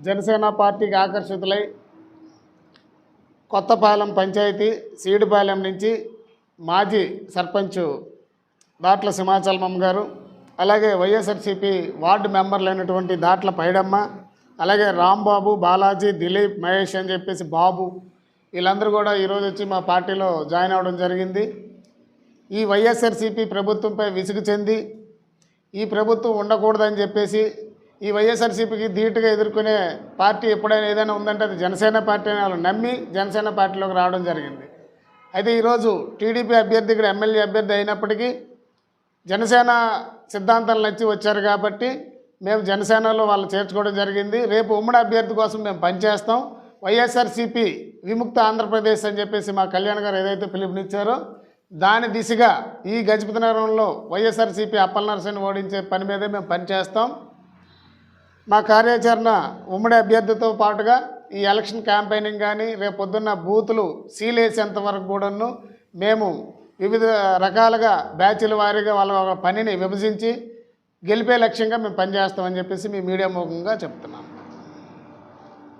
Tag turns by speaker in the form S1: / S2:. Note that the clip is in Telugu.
S1: జనసేన పార్టీకి ఆకర్షితులై కొత్తపాలెం పంచాయతీ సీడుపాలెం నుంచి మాజీ సర్పంచ్ దాట్ల సింహాచలమమ్మ గారు అలాగే వైఎస్ఆర్సీపీ వార్డు మెంబర్లు అయినటువంటి దాట్ల పైడమ్మ అలాగే రాంబాబు బాలాజీ దిలీప్ మహేష్ అని చెప్పేసి బాబు వీళ్ళందరూ కూడా ఈరోజు వచ్చి మా పార్టీలో జాయిన్ అవ్వడం జరిగింది. ఈ వైఎస్ఆర్సీపీ ప్రభుత్వంపై విసుగు చెంది ఈ ప్రభుత్వం ఉండకూడదని చెప్పేసి ఈ వైఎస్ఆర్సీపీకి ధీటుగా ఎదుర్కొనే పార్టీ ఎప్పుడైనా ఏదైనా ఉందంటే అది జనసేన పార్టీ అని వాళ్ళు నమ్మి జనసేన పార్టీలోకి రావడం జరిగింది. అయితే ఈరోజు టీడీపీ అభ్యర్థి ఇక్కడ ఎమ్మెల్యే అభ్యర్థి అయినప్పటికీ జనసేన సిద్ధాంతాలు నచ్చి వచ్చారు కాబట్టి మేము జనసేనలో వాళ్ళు చేర్చుకోవడం జరిగింది. రేపు ఉమ్మడి అభ్యర్థి కోసం మేము పనిచేస్తాం. వైఎస్ఆర్సీపీ విముక్త ఆంధ్రప్రదేశ్ అని చెప్పేసి మా కళ్యాణ్ గారు ఏదైతే పిలుపునిచ్చారో దాని దిశగా ఈ గజపతి నగరంలో వైఎస్ఆర్సీపీ అప్పల నరసింహని ఓడించే పని మీదే మేము పనిచేస్తాం. మా కార్యాచరణ ఉమ్మడి అభ్యర్థితో పాటుగా ఈ ఎలక్షన్ క్యాంపెయినింగ్ కానీ రేపు పొద్దున్న బూతులు సీలేసేంత వరకు కూడాను మేము వివిధ రకాలుగా బ్యాచ్ల వారీగా వాళ్ళ పనిని విభజించి గెలిపే లక్ష్యంగా మేము పనిచేస్తామని చెప్పేసి మీ మీడియా ముఖంగా చెప్తున్నాం.